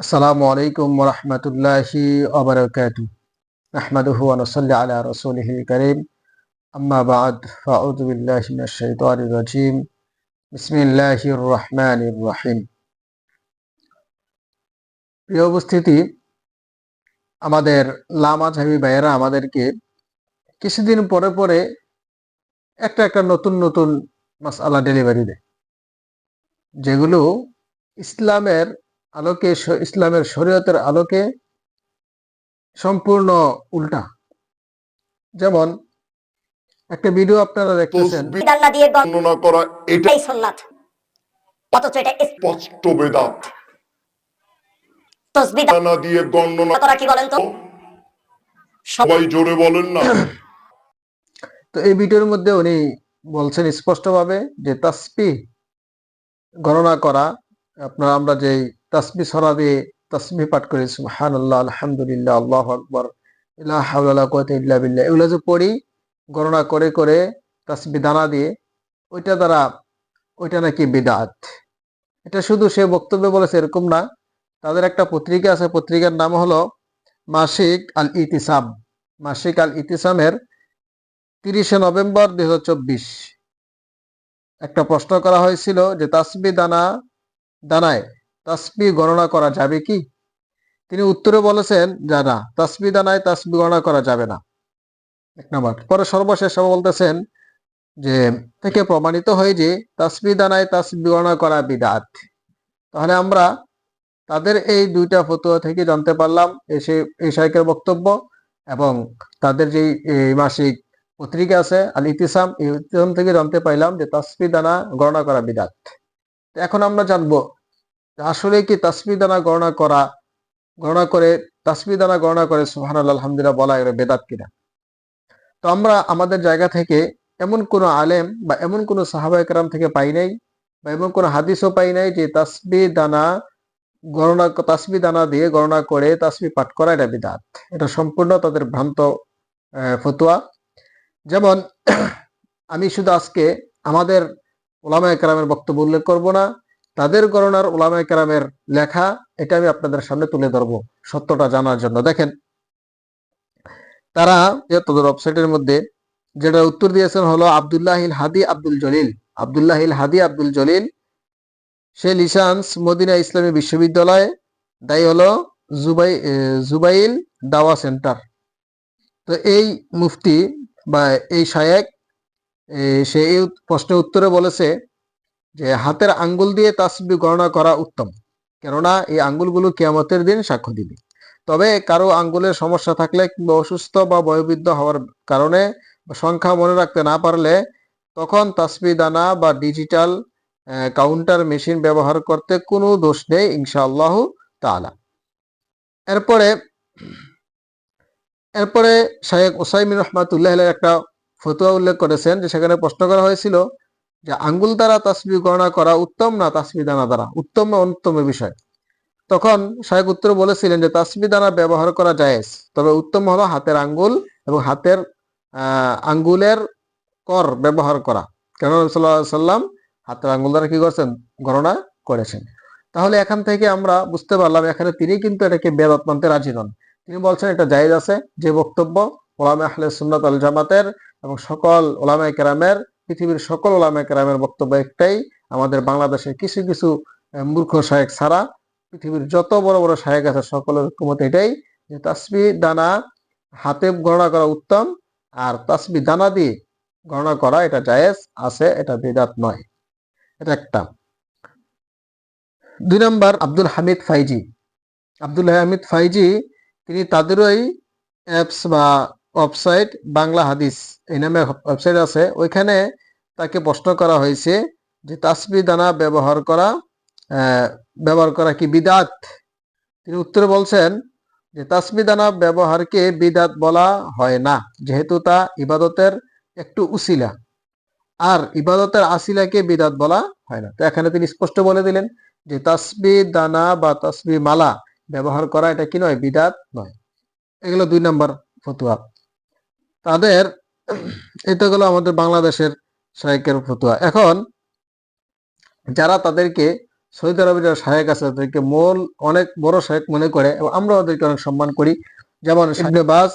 আসসালামু আলাইকুম ওরহমতুল্লাহি ওবরাকাতু আলা রাসূলিহিল কারীম আম্মা বা'দ মিনাশ শাইতানির বিসমিল্লাহির রহমানির রহিম। প্রিয় উপস্থিতি, আমাদের লামাঝাবি ভাইয়েরা আমাদেরকে কিছুদিন পরে পরে একটা একটা নতুন নতুন মাসআলা ডেলিভারি দেয়, যেগুলো ইসলামের আলোকে ইসলামের শরীয়তের আলোকে সম্পূর্ণ উল্টা। যেমন একটা ভিডিও আপনারা দেখতেছেন। বর্ণনা করা এটাই সুন্নাত অথচ এটা স্পষ্ট বেদাত। তসবি দিয়ে গণনা করা কি বলেন তো? সবাই জোরে বলেন না। তো এই ভিডিওর মধ্যে উনি বলছেন স্পষ্টভাবে যে তাসবি গণনা করা আপনার আমরা যে তাসবি ছড়া দিয়ে তাসবি পাঠ করি সুবহান আল্লাহ আলহামদুলিল্লাহ, আল্লাহ আকবর ইলা হাওলা ইল্লা বিল্লাহ। এগুলো যে পড়ি, গণনা করে করে তাসবি দানা দিয়ে, ওইটা দ্বারা ওইটা নাকি বিদাত। এটা শুধু সে বক্তব্য বলেছে এরকম না। তাদের একটা পত্রিকা আছে, পত্রিকার নাম হলো মাসিক আল ইতিসাম মাসিক আল ইতিসামের তিরিশে নভেম্বর দুই হাজার চব্বিশ। একটা প্রশ্ন করা হয়েছিল যে তাসবি দানা দানায় তাসবি গণনা করা যাবে কি তিনি উত্তরে বলেছেন যে না তাসবি দানায় তাসবি গণনা করা যাবে না এক নম্বর পরে সর্বশেষ বলতেছেন যে থেকে প্রমাণিত হয় যে তাসবি দানায় তাসবি গণনা করা বিদাত তাহলে আমরা তাদের এই দুইটা ফতোয়া থেকে জানতে পারলাম এসে এই শাইকের বক্তব্য এবং তাদের যে মাসিক পত্রিকা আছে আল ইতিসাম ইতিসাম থেকে জানতে পাইলাম যে তাসবি দানা গণনা করা বিদাত এখন আমরা জানব আসলে কি তাসবি দানা গণনা করা, গণনা করে তাসবি দানা গণনা করে সুহান আলহামদুলিল্লাহ বলা এর বেদাত কিনা? তো আমরা আমাদের জায়গা থেকে এমন কোন আলেম বা এমন কোন একরাম থেকে পাই নাই বা এমন কোন হাদিসও পাই নাই যে তাসবি দানা গণনা তাসবি দানা দিয়ে গণনা করে তাসবি পাঠ করা এটা বিদাত। এটা সম্পূর্ণ তাদের ভ্রান্ত ফতুয়া। যেমন, আমি শুধু আজকে আমাদের ওলামা একরামের বক্তব্য উল্লেখ করব না। তাদের গণনার ওলামা একরামের লেখা, এটা আমি আপনাদের সামনে তুলে ধরবো সত্যটা জানার জন্য। দেখেন, তারা তাদের ওয়েবসাইটের মধ্যে যেটা উত্তর দিয়েছেন হলো আবদুল্লাহিল হাদি আব্দুল জলিল। আবদুল্লাহিল হাদি আব্দুল জলিল, সে লিসান্স মদিনা ইসলামী বিশ্ববিদ্যালয় দায়ী হলো জুবাই জুবাইল দাওয়া সেন্টার। তো এই মুফতি বা এই শায়েক সে এই প্রশ্নের উত্তরে বলেছে যে, হাতের আঙ্গুল দিয়ে তাসবি গণনা করা উত্তম, কেননা এই আঙ্গুলগুলো কেয়ামতের দিন সাক্ষ্য দিবে। তবে কারও আঙ্গুলের সমস্যা থাকলে কিংবা অসুস্থ বা বয়োবৃদ্ধ হওয়ার কারণে সংখ্যা মনে রাখতে না পারলে তখন তাসবি দানা বা ডিজিটাল কাউন্টার মেশিন ব্যবহার করতে কোনো দোষ নেই, ইনশাআল্লাহ তাআলা। এরপরে এরপরে শায়েক ওসাইমিন রহমাতুল্লাহ একটা ফতুয়া উল্লেখ করেছেন যে সেখানে প্রশ্ন করা হয়েছিল যে আঙ্গুল দ্বারা তাসবি গণনা করা উত্তম না তাসবি দানা দ্বারা? উত্তম না অনুত্তম বিষয়? তখন শায়েক উত্তর বলেছিলেন যে তাসবি দানা ব্যবহার করা জায়েজ, তবে উত্তম হলো হাতের আঙ্গুল এবং হাতের আঙ্গুলের কর ব্যবহার করা। কেন সাল্লাম হাতের আঙ্গুল দ্বারা কি করছেন? গণনা করেছেন। তাহলে এখান থেকে আমরা বুঝতে পারলাম, এখানে তিনি কিন্তু এটাকে বেদাত মানতে রাজি নন। তিনি বলছেন এটা জায়েজ আছে, যে বক্তব্য ওলামা আহলে সুন্নাত আল জামাতের এবং সকল ওলামায়ে কেরামের, পৃথিবীর সকল ওলামায়ে কেরামের বক্তব্য একটাই, আমাদের বাংলাদেশের কিছু কিছু মূর্খ শায়েক ছাড়া পৃথিবীর যত বড় বড় শায়েক আছে সকলের ঐক্যমত এটাই যে তাসবি দানা হাতে গণনা করা উত্তম আর তাসবি দানা দিয়ে গণনা করা এটা জায়েজ, আছে, এটা বেদাত নয়। এটা একটা। দুই নম্বর, আব্দুল হামিদ ফাইজি। আব্দুল হামিদ ফাইজি তিনি তাদেরই অ্যাপস বা ওয়েবসাইট বাংলা হাদিস, এই নামে ওয়েবসাইট আছে। ওইখানে তাকে প্রশ্ন করা হয়েছে যে তাসবি দানা ব্যবহার করা ব্যবহার করা কি বিদাত? তিনি উত্তরে বলছেন যে তাসবি দানা ব্যবহারকে বিদাত বলা হয় না, যেহেতু তা ইবাদতের একটু উসিলা। আর ইবাদতের আসিলাকে বিদাত বলা হয় না। তো এখানে তিনি স্পষ্ট বলে দিলেন যে তাসবি দানা বা তাসবি মালা ব্যবহার করা এটা কি নয়, বিদাত নয়। এগুলো দুই নম্বর ফতুয়া। তাদের, এটা গেলো আমাদের বাংলাদেশের শাইকের ফতুয়া। এখন যারা তাদেরকে সৌদি আরবের যারা শায়েক আছে, তাদেরকে মূল, অনেক বড় শায়েক মনে করে এবং আমরা ওদেরকে অনেক সম্মান করি। যেমন বাস,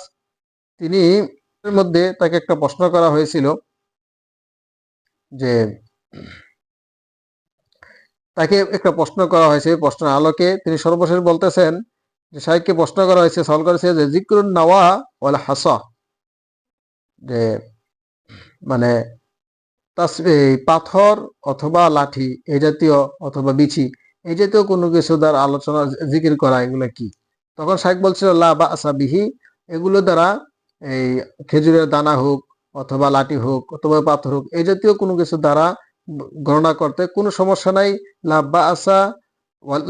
তিনি মধ্যে তাকে একটা প্রশ্ন করা হয়েছিল যে, তাকে একটা প্রশ্ন করা হয়েছে প্রশ্নের আলোকে তিনি সর্বশেষ বলতেছেন যে শাহেককে প্রশ্ন করা হয়েছে, সওয়াল করেছে যে জিক্রুন নাওয়া ওয়াল হাসা যে মানে পাথর অথবা লাঠি, এই জাতীয় অথবা বিছি এই জাতীয় কোনো কিছু দ্বারা আলোচনা, জিকির করা, এগুলো কি? তখন শাহেক বলছিল, লা বা বিহি এগুলো দ্বারা এই খেজুরের দানা হোক অথবা লাঠি হোক অথবা পাথর হোক, এই জাতীয় কোনো কিছু দ্বারা গণনা করতে কোনো সমস্যা নাই। লা বা আসা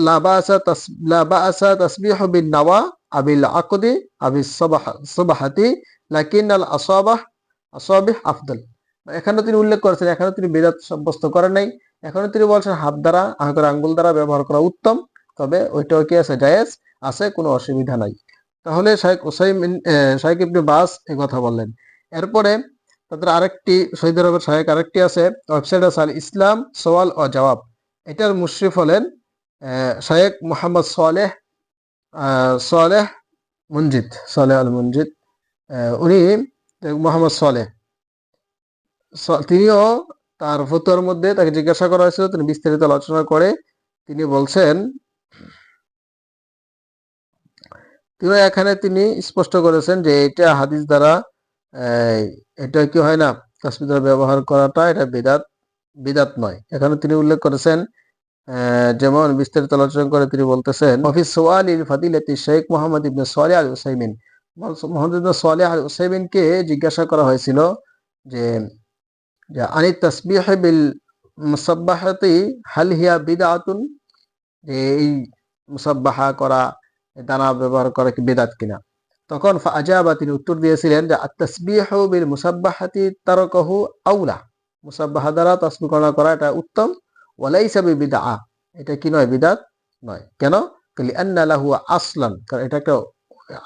লা বা আসা তাস, লা বা আসা তাসবিহ বিন নাওয়া আবিল আকদি আবিল সবাহ, সবাহাতি লাকিন আল আসাবাহ আসাবিহ আফদল। এখানে তিনি উল্লেখ করেছেন এখানে তিনি বেদাত সাব্যস্ত করেন নাই। এখানে তিনি বলছেন হাত দ্বারা আহকের আঙ্গুল দ্বারা ব্যবহার করা উত্তম তবে ওইটাও কি আছে জায়েজ? আছে কোনো অসুবিধা নাই। তাহলে শাহেক ওসাইমিন শাহেক ইবনে বাস এই কথা বললেন। এরপরে তাদের আরেকটি সৌদি আরবের শাহেক আরেকটি আছে ওয়েবসাইট আছে আল ইসলাম সওয়াল ও জবাব। এটার মুশরিফ হলেন শাহেক মোহাম্মদ সোয়ালেহ সোয়ালেহ মঞ্জিদ সোয়ালেহ আল মঞ্জিদ আহ, উনি মোহাম্মদ সোয়ালেহ স- তিনিও তার ফতুয়ার মধ্যে তাকে জিজ্ঞাসা করা হয়েছিল, তিনি বিস্তারিত আলোচনা করে তিনি বলছেন তিনি এখানে তিনি স্পষ্ট করেছেন যে এটা হাদিস দ্বারা এটা কি হয় না, তাসবিহ দ্বারা ব্যবহার করাটা এটা বিদাত বিদাত নয়। এখানে তিনি উল্লেখ করেছেন যেমন বিস্তারিত আলোচনা করে তিনি বলতেছেন, অফিস সোয়ালিল ফাদিলাতি শেখ মোহাম্মদ ইবনে সোয়ালিহ আল মোহাম্মদ সোয়ালিহ আল জিজ্ঞাসা করা হয়েছিল যে আনি তাসবিহ বিল মুসাব্বাহাতি, হাল হিয়া বিদআতুন যে, এই মুসাব্বাহা করা দানা ব্যবহার করা কি বেদাত কিনা? তখন আজাবা তিনি উত্তর দিয়েছিলেন যে তাসবিহ বিল মুসাব্বাহাতি তারকাহু আউলা মুসাব্বাহা দ্বারা গণনা করা এটা উত্তম। ওয়ালাইসা বিদআ এটা কি নয়, বিদাত নয়। কেন? আন্না লাহু আসলান। কারণ এটা একটা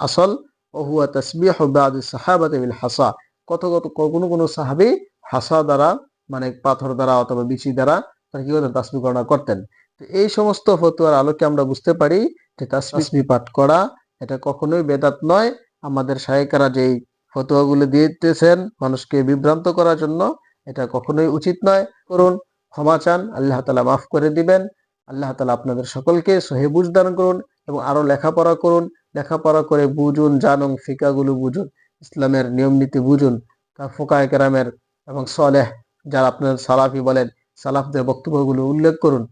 আসল ও হুয়া তাসবিহ বাদ সাহাবাতি বিল হাসা। কত কত কোনো কোনো সাহাবী হাসা দ্বারা মানে পাথর দ্বারা অথবা বিচি দ্বারা তারা কি করতেন? তাসবি গণনা করতেন। তো এই সমস্ত ফতুয়ার আলোকে আমরা বুঝতে পারি যে তাসবি পাঠ করা এটা কখনোই বেদাত নয়। আমাদের শায়িকারা যেই ফতুয়াগুলো দিতেছেন মানুষকে বিভ্রান্ত করার জন্য এটা কখনোই উচিত নয়। করুন ক্ষমা চান আল্লাহ তালা মাফ করে দিবেন। আল্লাহ তালা আপনাদের সকলকে সহি বুঝ দান করুন এবং আরও লেখাপড়া করুন। লেখাপড়া করে বুঝুন, জানুন, ফিকাগুলো বুঝুন, ইসলামের নিয়ম নীতি বুঝুন, তা ফোকায় কেরামের এবং সলেহ যারা আপনার সালাফি বলেন, সালাফদের বক্তব্যগুলো উল্লেখ করুন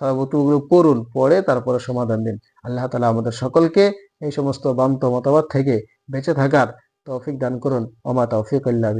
বক্তব্যগুলো পড়ুন, পড়ে তারপরে সমাধান দিন। আল্লাহ তালা আমাদের সকলকে এই সমস্ত বান্ত মতামত থেকে বেঁচে থাকার তৌফিক দান করুন। ওমা তৌফিক আল্লাহ